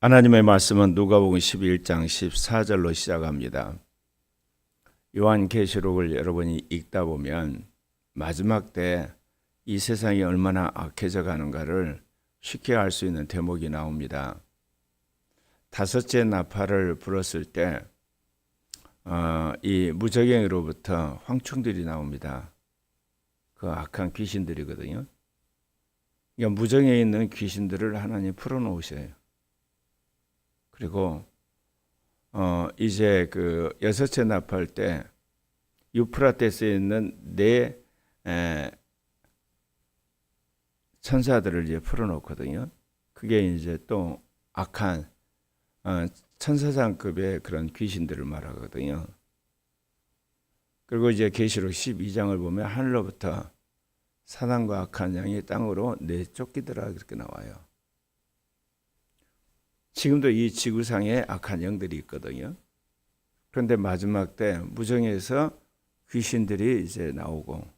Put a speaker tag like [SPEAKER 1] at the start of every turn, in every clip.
[SPEAKER 1] 하나님의 말씀은 누가복음 11장 14절로 시작합니다. 요한계시록을 여러분이 읽다 보면 마지막 때 이 세상이 얼마나 악해져 가는가를 쉽게 알 수 있는 대목이 나옵니다. 다섯째 나팔을 불었을 때, 어, 이 무적행으로부터 황충들이 나옵니다. 그 악한 귀신들이거든요. 그러니까 무정에 있는 귀신들을 하나님 풀어놓으셔요. 그리고 어 이제 그 여섯째 나팔 때 유프라테스에 있는 네 에, 천사들을 이제 풀어놓거든요. 그게 이제 또 악한 어, 천사장급의 그런 귀신들을 말하거든요. 그리고 이제 계시록 12장을 보면 하늘로부터 사단과 악한 양이 땅으로 내쫓기더라 그렇게 나와요. 지금도 이 지구상에 악한 영들이 있거든요. 그런데 마지막 때 무정에서 귀신들이 이제 나오고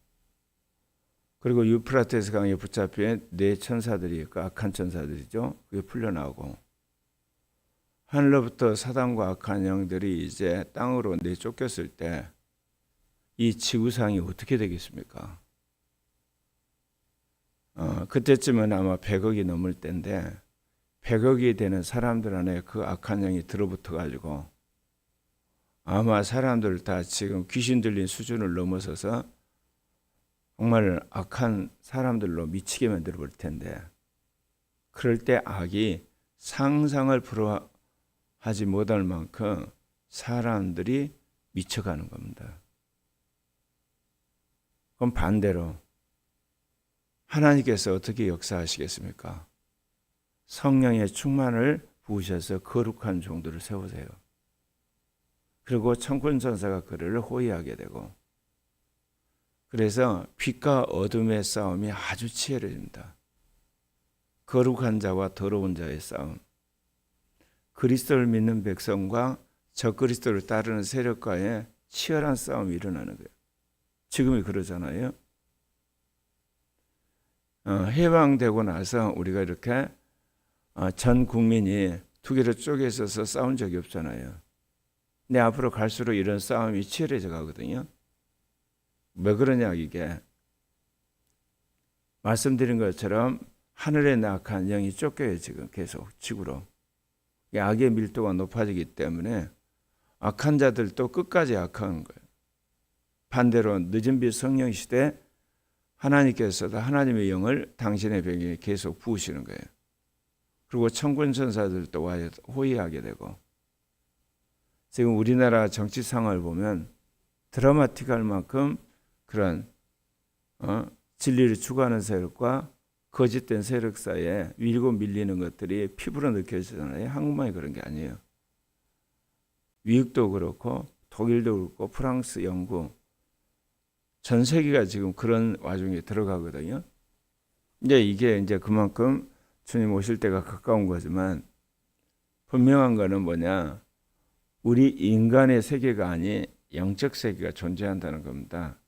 [SPEAKER 1] 그리고 유프라테스 강에 붙잡힌 네 천사들이 있고 악한 천사들이죠. 그게 풀려나오고 하늘로부터 사단과 악한 영들이 이제 땅으로 내쫓겼을 때 이 지구상이 어떻게 되겠습니까? 어, 그때쯤은 아마 100억이 넘을 때인데 100억이 되는 사람들 안에 그 악한 영이 들어붙어 가지고 아마 사람들 다 지금 귀신 들린 수준을 넘어서서 정말 악한 사람들로 미치게 만들어 볼 텐데 그럴 때 악이 상상을 불허하지 못할 만큼 사람들이 미쳐가는 겁니다. 그럼 반대로 하나님께서 어떻게 역사하시겠습니까? 성령의 충만을 부으셔서 거룩한 종들을 세우세요. 그리고 천군 전사가 그를 호위하게 되고 그래서 빛과 어둠의 싸움이 아주 치열해집니다. 거룩한 자와 더러운 자의 싸움. 그리스도를 믿는 백성과 적그리스도를 따르는 세력과의 치열한 싸움이 일어나는 거예요. 지금이 그러잖아요. 어, 해방되고 나서 우리가 이렇게 어, 전 국민이 두 개로 쪼개 있어서 싸운 적이 없잖아요. 근데 앞으로 갈수록 이런 싸움이 치열해져 가거든요. 왜 그러냐 이게 말씀드린 것처럼 하늘에 낙한 영이 쫓겨요 지금 계속 지구로 악의 밀도가 높아지기 때문에 악한 자들도 끝까지 악한 거예요. 반대로 늦은 빛 성령 시대 하나님께서도 하나님의 영을 당신의 병에 계속 부으시는 거예요. 그리고 천군 천사들도 와서 호위하게 되고 지금 우리나라 정치 상황을 보면 드라마틱할 만큼 그런 어, 진리를 추구하는 세력과 거짓된 세력 사이에 밀고 밀리는 것들이 피부로 느껴지잖아요. 한국만이 그런 게 아니에요. 미국도 그렇고 독일도 그렇고 프랑스, 영국 전 세계가 지금 그런 와중에 들어가거든요. 이제 이게 이제 그만큼 주님 오실 때가 가까운 거지만 분명한 거는 뭐냐? 우리 인간의 세계가 아닌 영적 세계가 존재한다는 겁니다.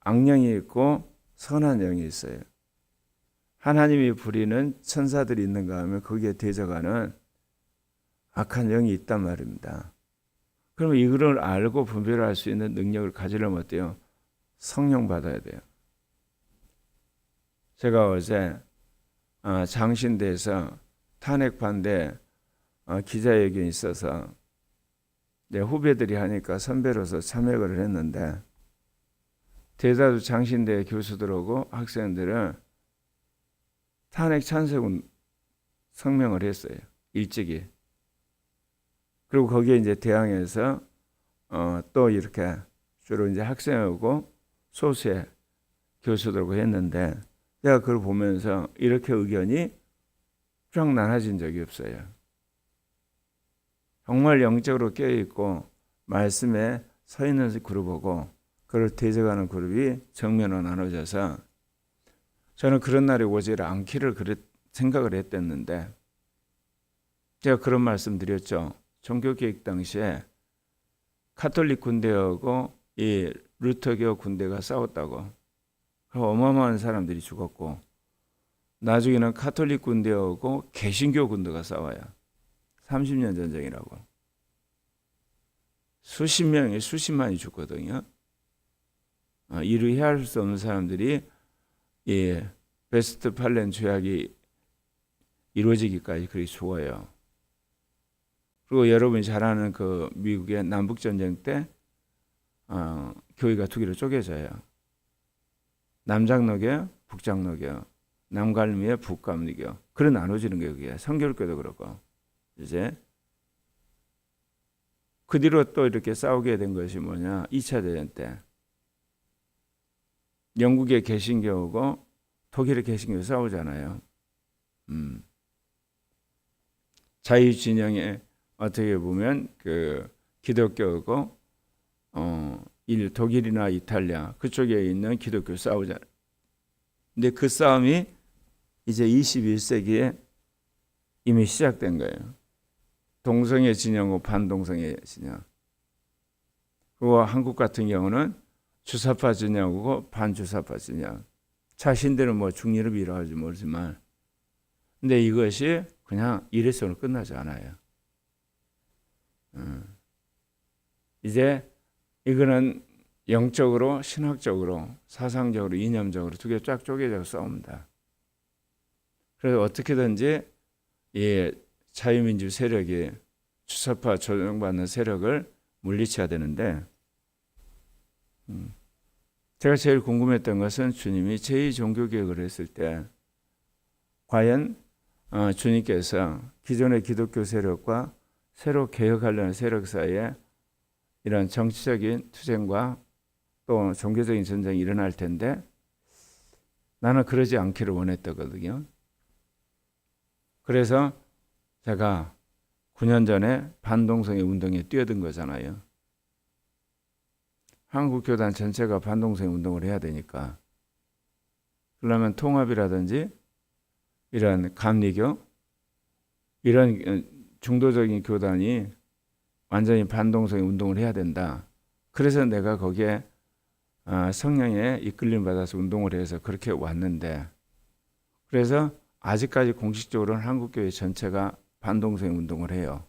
[SPEAKER 1] 악령이 있고 선한 영이 있어요. 하나님이 부리는 천사들이 있는가 하면 거기에 대적하는 악한 영이 있단 말입니다. 그러면 이걸 알고 분별할 수 있는 능력을 가지려면 어때요? 성령 받아야 돼요. 제가 어제 어, 장신대에서 탄핵 반대 어, 기자회견이 있어서 내 후배들이 하니까 선배로서 참여를 했는데 대다수 장신대 교수들하고 학생들은 탄핵 찬성 성명을 했어요. 일찍이. 그리고 거기에 이제 대항해서 어, 또 이렇게 주로 이제 학생하고 소수의 교수들하고 했는데 제가 그걸 보면서 이렇게 의견이 쫙 나눠진 적이 없어요. 정말 영적으로 깨어있고 말씀에 서 있는 그룹하고 그를 대적하는 그룹이 정면으로 나눠져서 저는 그런 날이 오지 않기를 생각을 했댔는데 제가 그런 말씀 드렸죠. 종교개혁 당시에 카톨릭 군대하고 이 루터교 군대가 싸웠다고 어마어마한 사람들이 죽었고 나중에는 카톨릭 군대하고 개신교 군대가 싸워요. 30년 전쟁이라고. 수십 명이 수십만이 죽거든요. 어, 이루 헤아릴 수 없는 사람들이 이 베스트 팔렌 조약이 이루어지기까지 그리 죽어요. 그리고 여러분이 잘 아는 그 미국의 남북 전쟁 때 어, 교회가 두 개로 쪼개져요. 남장로교, 북장로교, 남갈미에 북감리교. 그런 나눠지는 게 그게 성결교도 그렇고 이제 그 뒤로 또 이렇게 싸우게 된 것이 뭐냐? 2차 대전 때 영국의 개신교하고 독일의 개신교 싸우잖아요. 음. 자유 진영에 어떻게 보면 그 기독교고 어, 일 독일이나 이탈리아 그쪽에 있는 기독교 싸우잖아요. 근데 그 싸움이 이제 21세기에 이미 시작된 거예요. 동성애 진영과 반동성애 진영. 그리고 한국 같은 경우는 주사파 진영이고 반주사파 진영. 자신들은 뭐 중립이라 하지 모르지만 근데 이것이 그냥 이래서는 끝나지 않아요. 음. 이제 이거는 영적으로, 신학적으로, 사상적으로, 이념적으로 두 개 쫙 쪼개져 싸웁니다. 그래서 어떻게든지 이 자유민주 세력이 주사파 조정받는 세력을 물리쳐야 되는데, 음. 제가 제일 궁금했던 것은 주님이 제2 종교개혁을 했을 때, 과연 어, 주님께서 기존의 기독교 세력과 새로 개혁하려는 세력 사이에 이런 정치적인 투쟁과 또 종교적인 전쟁이 일어날 텐데 나는 그러지 않기를 원했거든요. 그래서 제가 9년 전에 반동성애 운동에 뛰어든 거잖아요. 한국 교단 전체가 반동성애 운동을 해야 되니까 그러면 통합이라든지 이런 감리교 이런 중도적인 교단이 완전히 반동성애 운동을 해야 된다. 그래서 내가 거기에 아, 성령에 이끌림 받아서 운동을 해서 그렇게 왔는데 그래서 아직까지 공식적으로는 한국교회 전체가 반동성애 운동을 해요.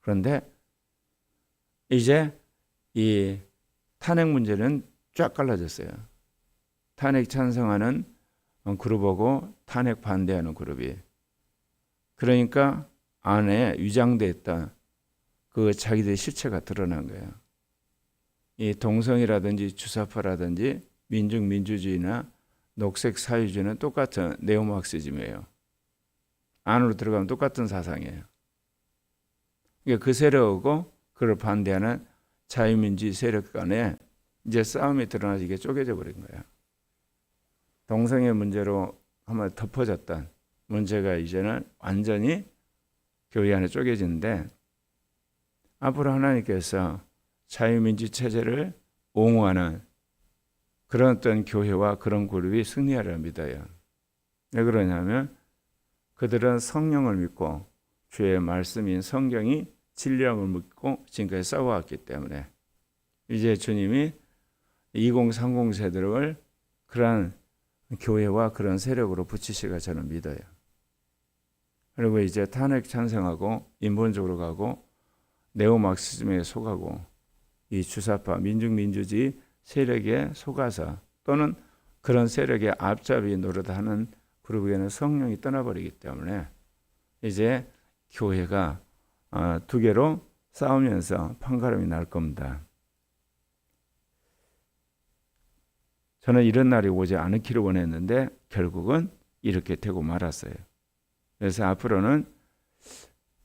[SPEAKER 1] 그런데 이제 이 탄핵 문제는 쫙 갈라졌어요. 탄핵 찬성하는 그룹하고 탄핵 반대하는 그룹이. 그러니까 안에 위장됐던 그 자기들의 실체가 드러난 거예요. 이 동성이라든지 주사파라든지 민중 민주주의나 녹색 사회주의는 똑같은 네오마크시즘이에요. 안으로 들어가면 똑같은 사상이에요. 그러니까 그 세력하고 그를 반대하는 자유민주주의 세력 간에 이제 싸움이 드러나서 이게 쪼개져 버린 거예요. 동성애 문제로 한번 덮어졌던 문제가 이제는 완전히 교회 안에 쪼개지는데 앞으로 하나님께서 자유민주 체제를 옹호하는 그런 어떤 교회와 그런 그룹이 승리하려 믿어요. 왜 그러냐면 그들은 성령을 믿고 주의 말씀인 성경이 진리함을 믿고 지금까지 싸워왔기 때문에 이제 주님이 2030 세대를 그러한 교회와 그런 세력으로 붙이시가 저는 믿어요. 그리고 이제 탄핵 찬성하고 인본적으로 가고 네오막시즘에 속하고 이 주사파 민중민주주의 세력에 속아서 또는 그런 세력의 앞잡이 노릇하는 그룹에는 성령이 떠나버리기 때문에 이제 교회가 어, 두 개로 싸우면서 판가름이 날 겁니다. 저는 이런 날이 오지 않기를 원했는데 결국은 이렇게 되고 말았어요. 그래서 앞으로는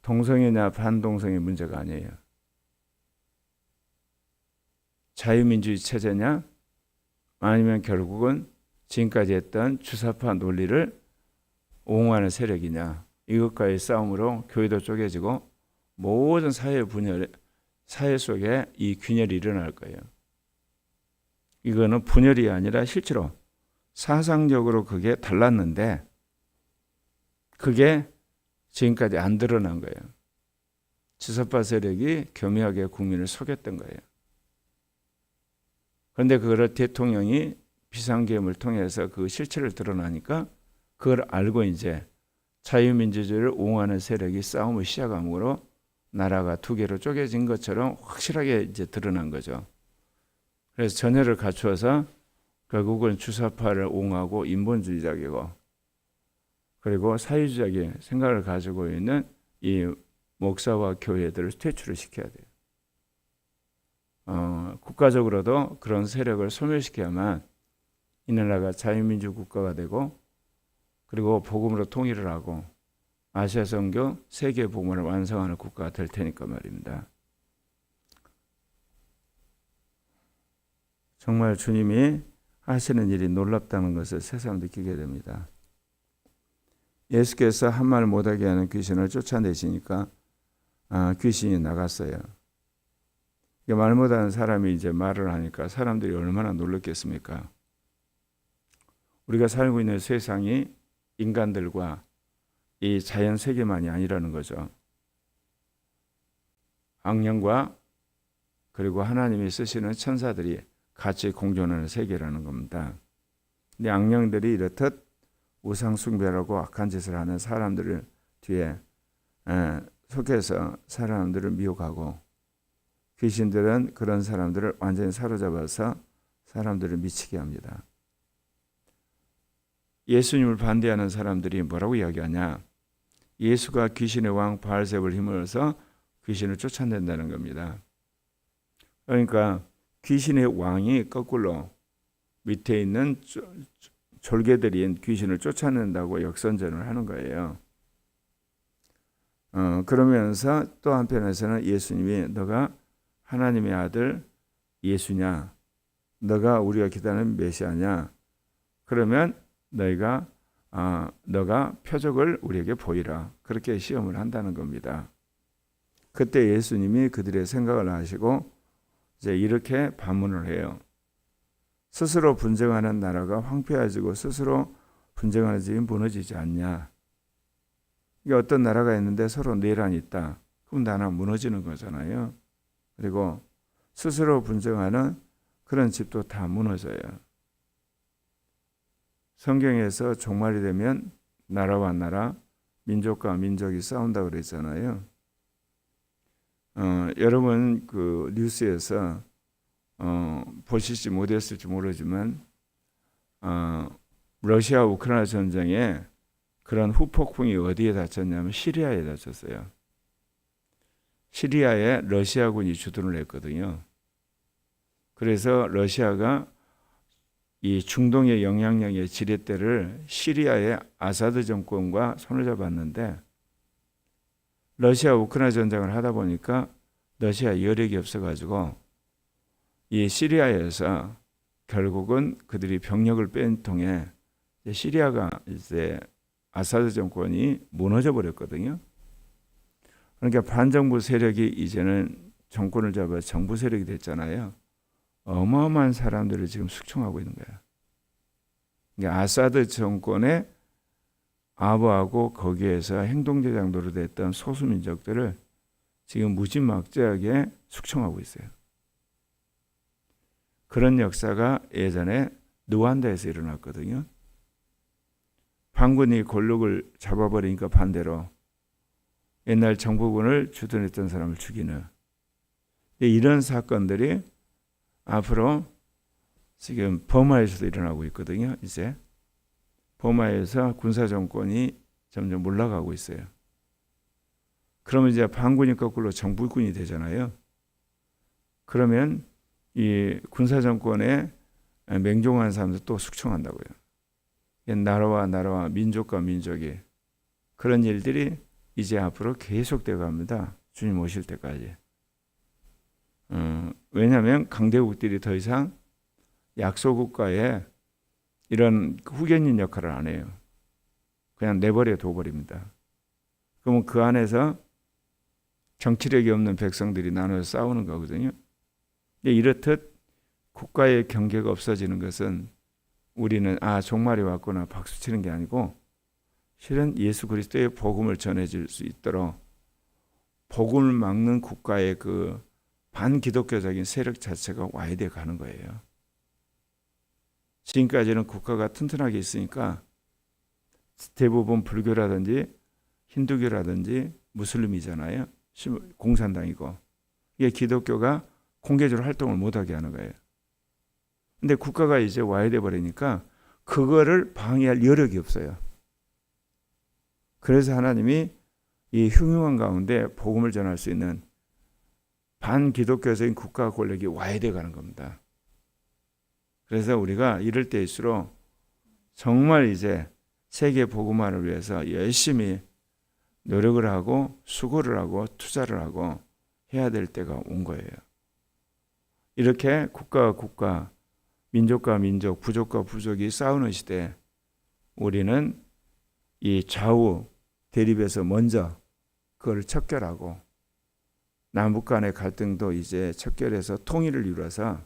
[SPEAKER 1] 동성애냐 반동성애 문제가 아니에요. 자유민주주의 체제냐 아니면 결국은 지금까지 했던 주사파 논리를 옹호하는 세력이냐 이것과의 싸움으로 교회도 쪼개지고 모든 사회 분열 사회 속에 이 균열이 일어날 거예요. 이거는 분열이 아니라 실제로 사상적으로 그게 달랐는데 그게 지금까지 안 드러난 거예요. 지사파 세력이 교묘하게 국민을 속였던 거예요. 그런데 그걸 대통령이 비상계엄을 통해서 그 실체를 드러나니까 그걸 알고 이제 자유민주주의를 옹호하는 세력이 싸움을 시작함으로 나라가 두 개로 쪼개진 것처럼 확실하게 이제 드러난 거죠. 그래서 전열을 갖추어서 결국은 주사파를 옹호하고 인본주의적이고 그리고 사회주의적인 생각을 가지고 있는 이 목사와 교회들을 퇴출을 시켜야 돼요. 어, 국가적으로도 그런 세력을 소멸시켜야만 이 나라가 자유민주 국가가 되고 그리고 복음으로 통일을 하고 아시아 선교 세계 복음을 완성하는 국가가 될 테니까 말입니다. 정말 주님이 하시는 일이 놀랍다는 것을 새삼 느끼게 됩니다. 예수께서 한 말 못하게 하는 귀신을 쫓아내시니까 아, 귀신이 나갔어요. 말 못하는 사람이 이제 말을 하니까 사람들이 얼마나 놀랐겠습니까? 우리가 살고 있는 세상이 인간들과 이 자연 세계만이 아니라는 거죠. 악령과 그리고 하나님이 쓰시는 천사들이 같이 공존하는 세계라는 겁니다. 근데 악령들이 이렇듯 우상 숭배라고 악한 짓을 하는 사람들을 뒤에 에, 속해서 사람들을 미혹하고 귀신들은 그런 사람들을 완전히 사로잡아서 사람들을 미치게 합니다. 예수님을 반대하는 사람들이 뭐라고 이야기하냐? 예수가 귀신의 왕 바알셉을 힘으로써 귀신을 쫓아낸다는 겁니다. 그러니까 귀신의 왕이 거꾸로 밑에 있는 졸개들인 귀신을 쫓아낸다고 역선전을 하는 거예요. 어, 그러면서 또 한편에서는 예수님이 너가 하나님의 아들 예수냐? 너가 우리가 기다리는 메시아냐? 그러면 너희가 아, 너가 표적을 우리에게 보이라. 그렇게 시험을 한다는 겁니다. 그때 예수님이 그들의 생각을 하시고 이제 이렇게 반문을 해요. 스스로 분쟁하는 나라가 황폐해지고 스스로 분쟁하는 집이 무너지지 않냐. 이게 어떤 나라가 있는데 서로 내란이 있다. 그럼 나라 무너지는 거잖아요. 그리고 스스로 분쟁하는 그런 집도 다 무너져요. 성경에서 종말이 되면 나라와 나라, 민족과 민족이 싸운다 그랬잖아요. 어, 여러분 그 뉴스에서 어, 보실지 못했을지 모르지만 어, 러시아 우크라이나 전쟁에 그런 후폭풍이 어디에 닥쳤냐면 시리아에 닥쳤어요. 시리아에 러시아군이 주둔을 했거든요. 그래서 러시아가 이 중동의 영향력의 지렛대를 시리아의 아사드 정권과 손을 잡았는데 러시아 우크라이나 전쟁을 하다 보니까 러시아 여력이 없어가지고 이 시리아에서 결국은 그들이 병력을 뺀 통에 시리아가 이제 아사드 정권이 무너져 버렸거든요. 그러니까 반정부 세력이 이제는 정권을 잡아 정부 세력이 됐잖아요. 어마어마한 사람들을 지금 숙청하고 있는 거야. 그러니까 아사드 정권의 아부하고 거기에서 행동대장도로 됐던 소수민족들을 지금 무지막지하게 숙청하고 있어요. 그런 역사가 예전에 누안다에서 일어났거든요. 반군이 권력을 잡아버리니까 반대로 옛날 정부군을 주둔했던 사람을 죽이는 이런 사건들이 앞으로 지금 버마에서도 일어나고 있거든요. 이제 버마에서 군사 정권이 점점 올라가고 있어요. 그러면 이제 반군이 거꾸로 정부군이 되잖아요. 그러면 이 군사 정권에 맹종한 사람들 또 숙청한다고요. 나라와 나라와 민족과 민족이 그런 일들이 이제 앞으로 계속되어 갑니다. 주님 오실 때까지. 음, 왜냐하면 강대국들이 더 이상 약소국가에 이런 후견인 역할을 안 해요. 그냥 내버려 둬버립니다. 그러면 그 안에서 정치력이 없는 백성들이 나눠서 싸우는 거거든요. 이렇듯 국가의 경계가 없어지는 것은 우리는 아 종말이 왔구나 박수 치는 게 아니고 실은 예수 그리스도의 복음을 전해줄 수 있도록 복음을 막는 국가의 그 반기독교적인 세력 자체가 와야 돼 가는 거예요. 지금까지는 국가가 튼튼하게 있으니까 대부분 불교라든지 힌두교라든지 무슬림이잖아요. 시- 공산당이고 이게 기독교가 공개적으로 활동을 못하게 하는 거예요. 근데 국가가 이제 와야 돼 버리니까 그거를 방해할 여력이 없어요. 그래서 하나님이 이 흉흉한 가운데 복음을 전할 수 있는 반기독교적인 국가 권력이 와야 돼 가는 겁니다. 그래서 우리가 이럴 때일수록 정말 이제 세계 복음화를 위해서 열심히 노력을 하고 수고를 하고 투자를 하고 해야 될 때가 온 거예요. 이렇게 국가와 국가, 민족과 민족, 부족과 부족이 싸우는 시대에 우리는 이 좌우 대립에서 먼저 그걸 척결하고 남북 간의 갈등도 이제 척결해서 통일을 이루어서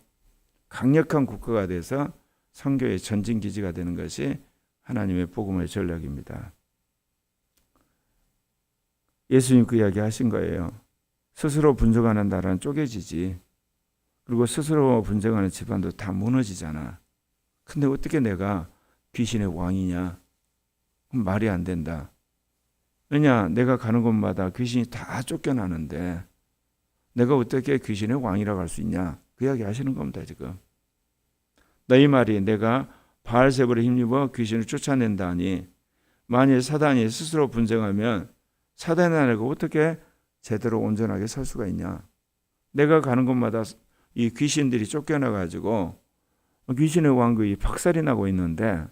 [SPEAKER 1] 강력한 국가가 돼서 선교의 전진 기지가 되는 것이 하나님의 복음의 전략입니다. 예수님 그 이야기 하신 거예요. 스스로 분쟁하는 나라는 쪼개지지. 그리고 스스로 분쟁하는 집안도 다 무너지잖아. 근데 어떻게 내가 귀신의 왕이냐? 말이 안 된다. 왜냐? 내가 가는 곳마다 귀신이 다 쫓겨나는데 내가 어떻게 귀신의 왕이라고 할 수 있냐? 그 이야기 하시는 겁니다, 지금. 너희 말이 내가 바알세불에 힘입어 귀신을 쫓아낸다니 만일 사단이 스스로 분쟁하면 사단이 아니고 어떻게 제대로 온전하게 설 수가 있냐? 내가 가는 곳마다 이 귀신들이 쫓겨나 가지고 귀신의 왕국이 박살이 나고 있는데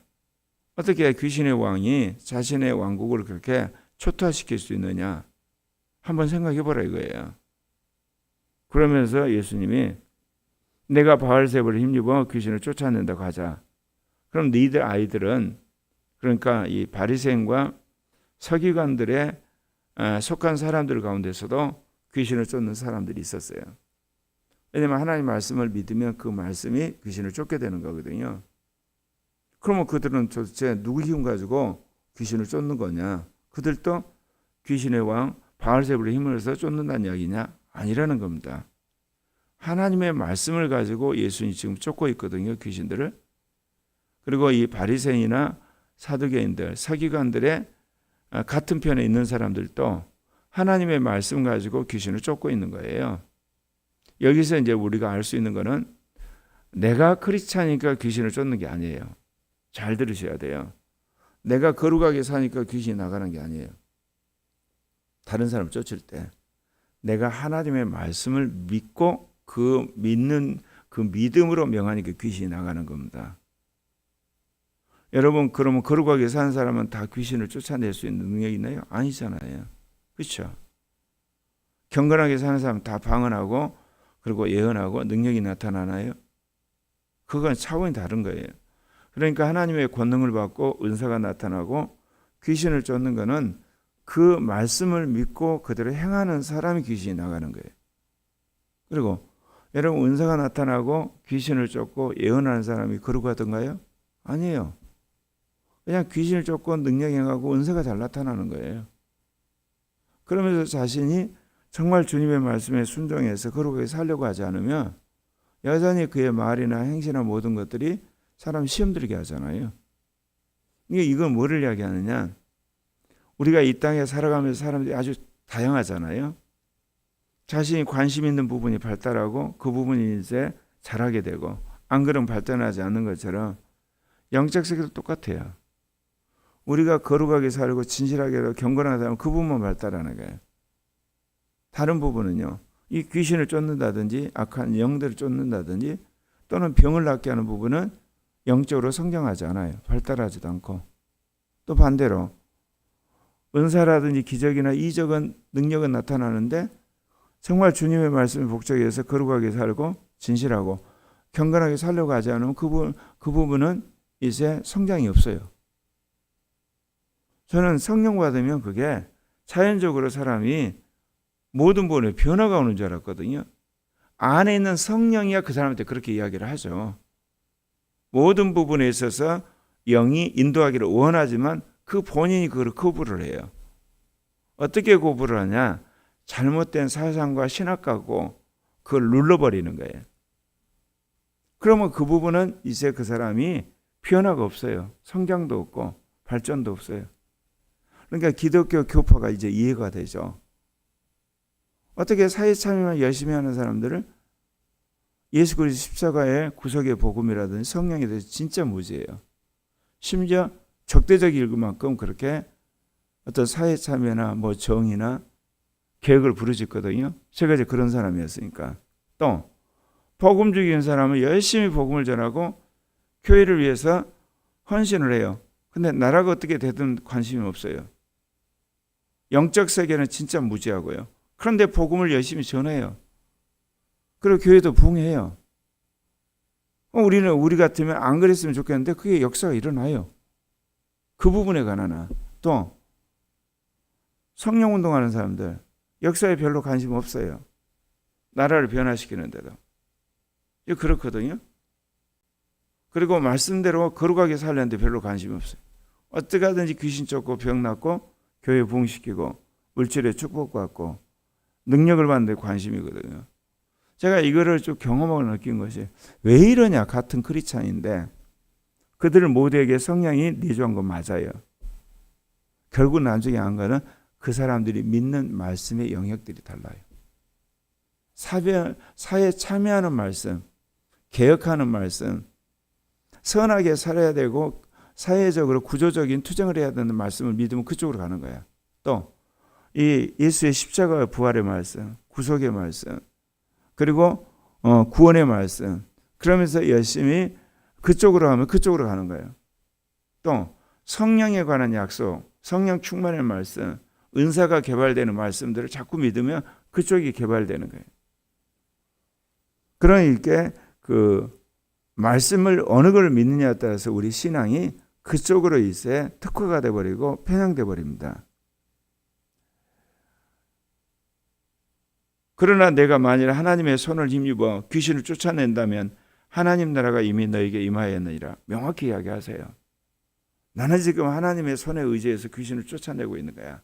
[SPEAKER 1] 어떻게 귀신의 왕이 자신의 왕국을 그렇게 초토화시킬 수 있느냐? 한번 생각해 보라 이거예요. 그러면서 예수님이 내가 바알세불을 힘입어 귀신을 쫓아낸다고 하자. 그럼 너희들 아이들은 그러니까 이 바리새인과 서기관들의 아, 속한 사람들 가운데서도 귀신을 쫓는 사람들이 있었어요. 왜냐하면 하나님 말씀을 믿으면 그 말씀이 귀신을 쫓게 되는 거거든요. 그러면 그들은 도대체 누구 힘 가지고 귀신을 쫓는 거냐? 그들도 귀신의 왕 바알세불의 힘을 해서 쫓는다는 이야기냐? 아니라는 겁니다. 하나님의 말씀을 가지고 예수님이 지금 쫓고 있거든요, 귀신들을. 그리고 이 바리새인이나 사두개인들, 서기관들의 아, 같은 편에 있는 사람들도 하나님의 말씀 가지고 귀신을 쫓고 있는 거예요. 여기서 이제 우리가 알 수 있는 거는 내가 크리스찬이니까 귀신을 쫓는 게 아니에요. 잘 들으셔야 돼요. 내가 거룩하게 사니까 귀신이 나가는 게 아니에요. 다른 사람 쫓을 때 내가 하나님의 말씀을 믿고 그 믿는 그 믿음으로 명하니까 귀신이 나가는 겁니다. 여러분 그러면 거룩하게 사는 사람은 다 귀신을 쫓아낼 수 있는 능력이 있나요? 아니잖아요. 그렇죠? 경건하게 사는 사람 다 방언하고 그리고 예언하고 능력이 나타나나요? 그건 차원이 다른 거예요. 그러니까 하나님의 권능을 받고 은사가 나타나고 귀신을 쫓는 거는 그 말씀을 믿고 그대로 행하는 사람이 귀신이 나가는 거예요. 그리고 여러분 은사가 나타나고 귀신을 쫓고 예언하는 사람이 거룩하던가요? 아니에요. 그냥 귀신을 쫓고 능력 행하고 은사가 잘 나타나는 거예요. 그러면서 자신이 정말 주님의 말씀에 순종해서 거룩하게 살려고 하지 않으면 여전히 그의 말이나 행실이나 모든 것들이 사람 시험 들게 하잖아요. 이게 이건 뭐를 이야기하느냐? 우리가 이 땅에 살아가면서 사람들이 아주 다양하잖아요. 자신이 관심 있는 부분이 발달하고 그 부분이 이제 잘하게 되고 안 그러면 발전하지 않는 것처럼 영적 세계도 똑같아요. 우리가 거룩하게 살고 진실하게 경건하게 살면 그 부분만 발달하는 거예요. 다른 부분은요. 이 귀신을 쫓는다든지 악한 영들을 쫓는다든지 또는 병을 낫게 하는 부분은 영적으로 성장하지 않아요. 발달하지도 않고. 또 반대로 은사라든지 기적이나 이적은 능력은 나타나는데 정말 주님의 말씀에 복종해서 거룩하게 살고 진실하고 경건하게 살려고 하지 않으면 그, 부분, 그 부분은 이제 성장이 없어요. 저는 성령 받으면 그게 자연적으로 사람이 모든 부분에 변화가 오는 줄 알았거든요. 안에 있는 성령이야 그 사람한테 그렇게 이야기를 하죠. 모든 부분에 있어서 영이 인도하기를 원하지만 그 본인이 그걸 거부를 해요. 어떻게 거부를 하냐? 잘못된 사상과 신학가고 그걸 눌러버리는 거예요. 그러면 그 부분은 이제 그 사람이 변화가 없어요. 성장도 없고 발전도 없어요. 그러니까 기독교 교파가 이제 이해가 되죠. 어떻게 사회 참여만 열심히 하는 사람들을 예수 그리스도 십자가의 구속의 복음이라든지 성령에 대해서 진짜 무지해요. 심지어 적대적 일구만큼 그렇게 어떤 사회 참여나 뭐 정의나 계획을 부르짖거든요. 제가 이제 그런 사람이었으니까. 또 복음 죽이는 사람은 열심히 복음을 전하고 교회를 위해서 헌신을 해요. 근데 나라가 어떻게 되든 관심이 없어요. 영적 세계는 진짜 무지하고요. 그런데 복음을 열심히 전해요. 그리고 교회도 붕해요. 어, 우리는 우리 같으면 안 그랬으면 좋겠는데 그게 역사가 일어나요. 그 부분에 관한 또 성령 운동하는 사람들 역사에 별로 관심 없어요. 나라를 변화시키는데도 그렇거든요. 그리고 말씀대로 거룩하게 살려는데 별로 관심이 없어요. 어떻게 하든지 귀신 쫓고 병 낫고 교회 부흥시키고 물질에 축복받고 능력을 받는 데 관심이거든요. 제가 이거를 좀 경험하고 느낀 것이 왜 이러냐 같은 크리스찬인데 그들 모두에게 성령이 내주한 건 맞아요. 결국 나중에 한 거는 그 사람들이 믿는 말씀의 영역들이 달라요. 사회, 사회에 참여하는 말씀, 개혁하는 말씀, 선하게 살아야 되고 사회적으로 구조적인 투쟁을 해야 되는 말씀을 믿으면 그쪽으로 가는 거야. 또 이 예수의 십자가의 부활의 말씀, 구속의 말씀, 그리고 어, 구원의 말씀. 그러면서 열심히 그쪽으로 하면 그쪽으로 가는 거예요. 또 성령에 관한 약속, 성령 충만의 말씀, 은사가 개발되는 말씀들을 자꾸 믿으면 그쪽이 개발되는 거예요. 그러니까 그 말씀을 어느 걸 믿느냐에 따라서 우리 신앙이 그쪽으로 이제 특화가 돼 버리고 편향돼 버립니다. 그러나 내가 만일 하나님의 손을 힘입어 귀신을 쫓아낸다면 하나님 나라가 이미 너에게 임하였느니라 명확히 이야기하세요. 나는 지금 하나님의 손에 의지해서 귀신을 쫓아내고 있는 거야.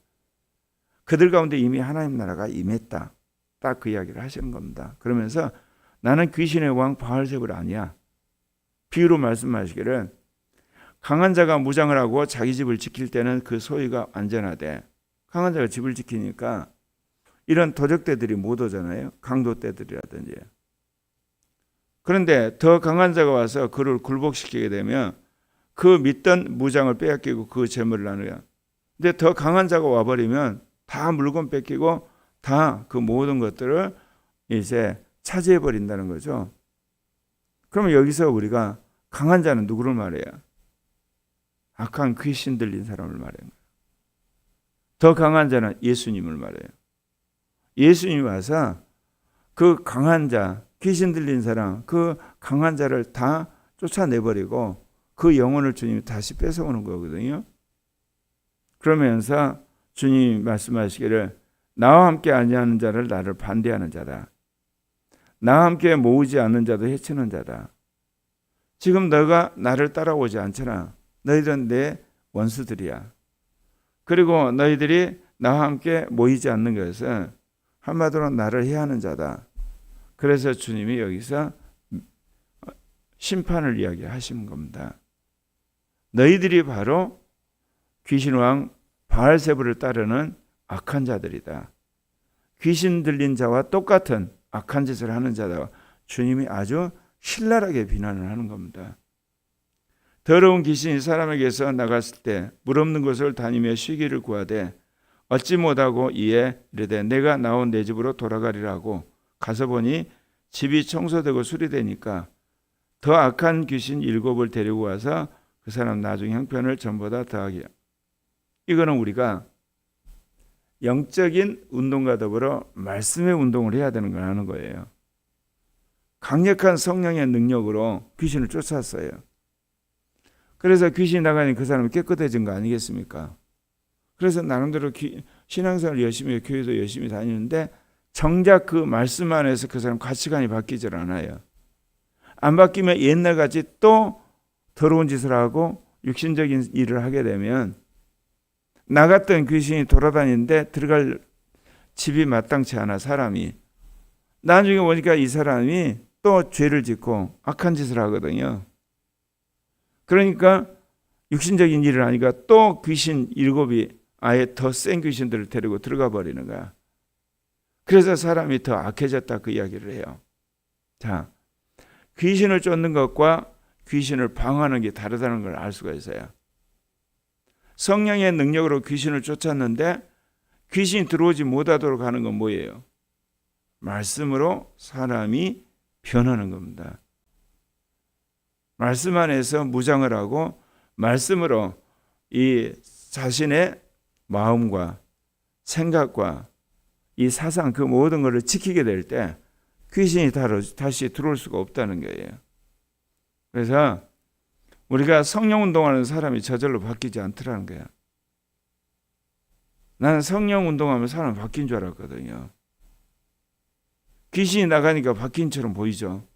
[SPEAKER 1] 그들 가운데 이미 하나님 나라가 임했다. 딱 그 이야기를 하시는 겁니다. 그러면서 나는 귀신의 왕 바알세불 아니야. 비유로 말씀하시기를 강한 자가 무장을 하고 자기 집을 지킬 때는 그 소유가 안전하대. 강한 자가 집을 지키니까 이런 도적대들이 못 오잖아요. 강도떼들이라든지. 그런데 더 강한 자가 와서 그를 굴복시키게 되면 그 믿던 무장을 빼앗기고 그 재물을 나누야. 근데 더 강한 자가 와버리면 다 물건 뺏기고 다 그 모든 것들을 이제 차지해 버린다는 거죠. 그러면 여기서 우리가 강한 자는 누구를 말해요? 악한 귀신 들린 사람을 말해요. 더 강한 자는 예수님을 말해요. 예수님이 와서 그 강한 자, 귀신 들린 사람, 그 강한 자를 다 쫓아내버리고 그 영혼을 주님이 다시 뺏어오는 거거든요. 그러면서 주님이 말씀하시기를 나와 함께 아니하는 자를 나를 반대하는 자다. 나와 함께 모으지 않는 자도 해치는 자다. 지금 너가 나를 따라오지 않잖아. 너희들은 내 원수들이야. 그리고 너희들이 나와 함께 모이지 않는 것은 한마디로 나를 해하는 자다. 그래서 주님이 여기서 심판을 이야기하신 겁니다. 너희들이 바로 귀신왕 바알세부를 따르는 악한 자들이다. 귀신 들린 자와 똑같은 악한 짓을 하는 자다. 주님이 아주 신랄하게 비난을 하는 겁니다. 더러운 귀신이 사람에게서 나갔을 때 물 없는 곳을 다니며 쉬기를 구하되 얻지 못하고 이에 이르되 내가 나온 내 집으로 돌아가리라고 가서 보니 집이 청소되고 수리되니까 더 악한 귀신 일곱을 데리고 와서 그 사람 나중 형편을 전보다 더하게 이거는 우리가 영적인 운동과 더불어 말씀의 운동을 해야 되는 걸 하는 거예요. 강력한 성령의 능력으로 귀신을 쫓았어요. 그래서 귀신이 나가니 그 사람이 깨끗해진 거 아니겠습니까? 그래서 나름대로 기, 신앙생활 열심히 해, 교회도 열심히 다니는데 정작 그 말씀 안에서 그 사람 가치관이 바뀌질 않아요. 안 바뀌면 옛날같이 또 더러운 짓을 하고 육신적인 일을 하게 되면 나갔던 귀신이 돌아다니는데 들어갈 집이 마땅치 않아 사람이 나중에 보니까 이 사람이 또 죄를 짓고 악한 짓을 하거든요. 그러니까 육신적인 일을 하니까 또 귀신 일곱이 아예 더 센 귀신들을 데리고 들어가 버리는 거야. 그래서 사람이 더 악해졌다 그 이야기를 해요. 자, 귀신을 쫓는 것과 귀신을 방어하는 게 다르다는 걸 알 수가 있어요. 성령의 능력으로 귀신을 쫓았는데 귀신이 들어오지 못하도록 하는 건 뭐예요? 말씀으로 사람이 변하는 겁니다. 말씀 안에서 무장을 하고 말씀으로 이 자신의 마음과 생각과 이 사상 그 모든 것을 지키게 될 때 귀신이 다시 들어올 수가 없다는 거예요. 그래서 우리가 성령 운동하는 사람이 저절로 바뀌지 않더라는 거야. 나는 성령 운동하면 사람 바뀐 줄 알았거든요. 귀신이 나가니까 바뀐처럼 보이죠.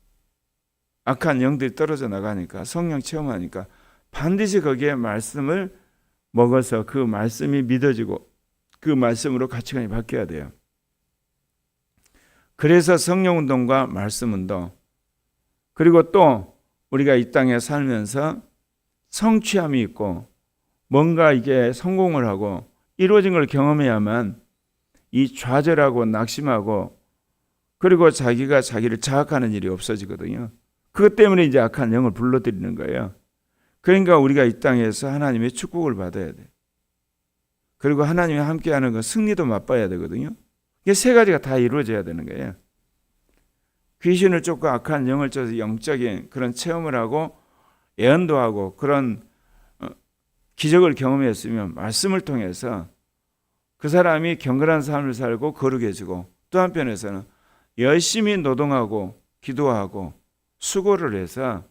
[SPEAKER 1] 악한 영들이 떨어져 나가니까 성령 체험하니까 반드시 거기에 말씀을 먹어서 그 말씀이 믿어지고 그 말씀으로 가치관이 바뀌어야 돼요. 그래서 성령 운동과 말씀 운동 그리고 또 우리가 이 땅에 살면서 성취함이 있고 뭔가 이게 성공을 하고 이루어진 걸 경험해야만 이 좌절하고 낙심하고 그리고 자기가 자기를 자학하는 일이 없어지거든요. 그것 때문에 이제 악한 영을 불러들이는 거예요. 그러니까 우리가 이 땅에서 하나님의 축복을 받아야 돼. 그리고 하나님이 함께하는 건 승리도 맛봐야 되거든요. 이게 세 가지가 다 이루어져야 되는 거예요. 귀신을 쫓고 악한 영을 쫓아서 영적인 그런 체험을 하고 예언도 하고 그런 어, 기적을 경험했으면 말씀을 통해서 그 사람이 경건한 삶을 살고 거룩해지고 또 한편에서는 열심히 노동하고 기도하고 수고를 해서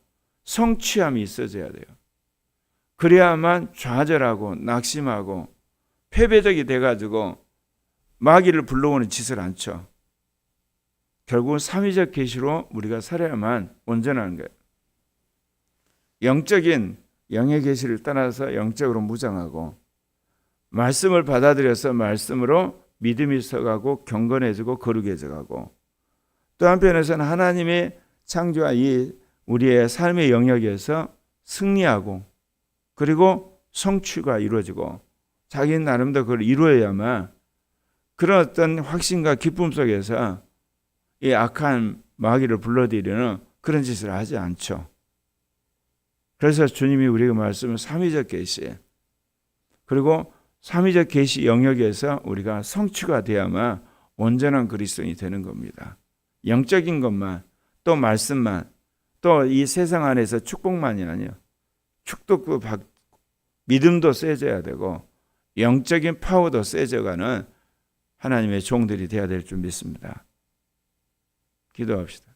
[SPEAKER 1] 성취함이 있어져야 돼요. 그래야만 좌절하고 낙심하고 패배적이 돼가지고 마귀를 불러오는 짓을 안 쳐. 결국은 삼위적 계시로 우리가 살아야만 온전한 거예요. 영적인 영의 계시를 따라서 영적으로 무장하고 말씀을 받아들여서 말씀으로 믿음이 서가고 경건해지고 거룩해져가고 또 한편에서는 하나님의 창조와 이 우리의 삶의 영역에서 승리하고 그리고 성취가 이루어지고 자기 나름대로 그걸 이루어야만 그런 어떤 확신과 기쁨 속에서 이 악한 마귀를 불러들이는 그런 짓을 하지 않죠. 그래서 주님이 우리에게 말씀은 삼위적 계시 그리고 삼위적 계시 영역에서 우리가 성취가 돼야만 온전한 그리스도인이 되는 겁니다. 영적인 것만 또 말씀만 또 이 세상 안에서 축복만이 아니요. 축복도 받 믿음도 세져야 되고 영적인 파워도 세져가는 하나님의 종들이 되어야 될 줄 믿습니다. 기도합시다.